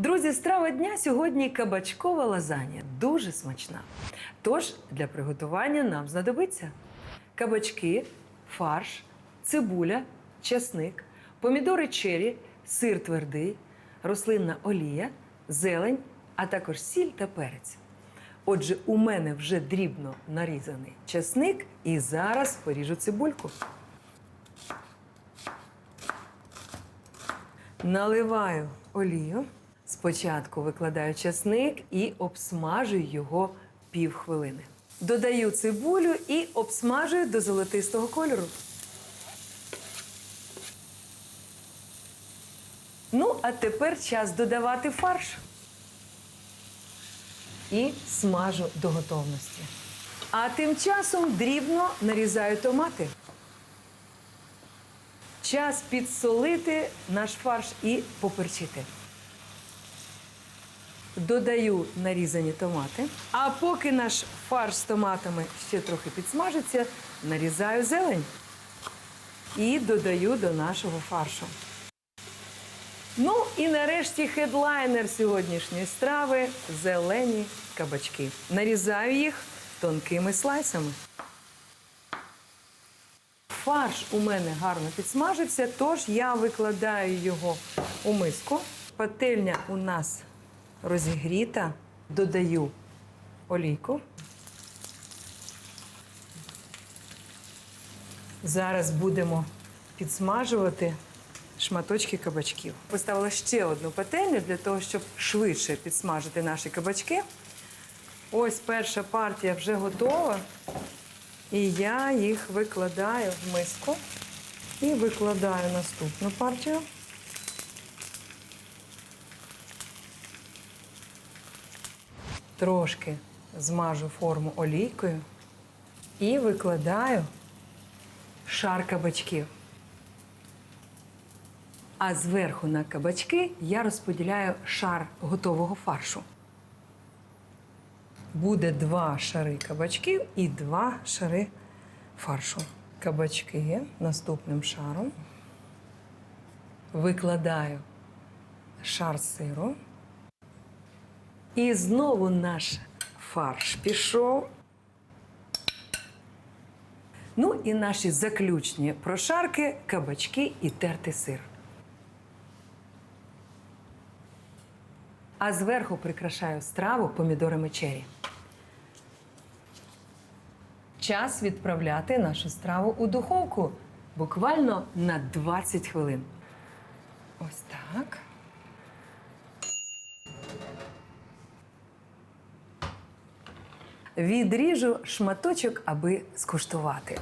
Друзі, страва дня сьогодні кабачкова лазанья. Дуже смачна. Тож для приготування нам знадобиться кабачки, фарш, цибуля, часник, помідори чері, сир твердий, рослинна олія, зелень, а також сіль та перець. Отже, у мене вже дрібно нарізаний часник, і зараз поріжу цибульку. Наливаю олію. Спочатку викладаю часник і обсмажую його півхвилини. Додаю цибулю і обсмажую до золотистого кольору. Ну, а тепер час додавати фарш. І смажу до готовності. А тим часом дрібно нарізаю томати. Час підсолити наш фарш і поперчити. Додаю нарізані томати. А поки наш фарш з томатами ще трохи підсмажиться, нарізаю зелень і додаю до нашого фаршу. Ну і нарешті хедлайнер сьогоднішньої страви зелені кабачки. Нарізаю їх тонкими слайсами. Фарш у мене гарно підсмажився, тож я викладаю його у миску. Пательня у нас розігріта. Додаю олійку. Зараз будемо підсмажувати шматочки кабачків. Поставила ще одну пательню для того, щоб швидше підсмажити наші кабачки. Ось перша партія вже готова. І я їх викладаю в миску і викладаю наступну партію. Трошки змажу форму олійкою і викладаю шар кабачків. А зверху на кабачки я розподіляю шар готового фаршу. Буде два шари кабачків і два шари фаршу. Кабачки наступним шаром. Викладаю шар сиру. І знову наш фарш пішов. Ну і наші заключні прошарки, кабачки і тертий сир. А зверху прикрашаю страву помідорами чері. Час відправляти нашу страву у духовку буквально на 20 хвилин. Ось так. Відріжу шматочок, аби скуштувати.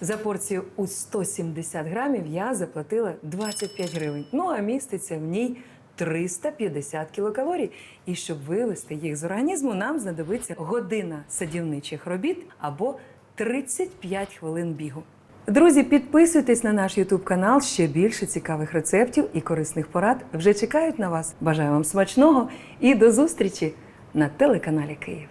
За порцію у 170 грамів я заплатила 25 гривень. Ну а міститься в ній 350 кілокалорій. І щоб вивести їх з організму, нам знадобиться година садівничих робіт або 35 хвилин бігу. Друзі, підписуйтесь на наш Ютуб канал. Ще більше цікавих рецептів і корисних порад вже чекають на вас. Бажаю вам смачного і до зустрічі на телеканалі Київ.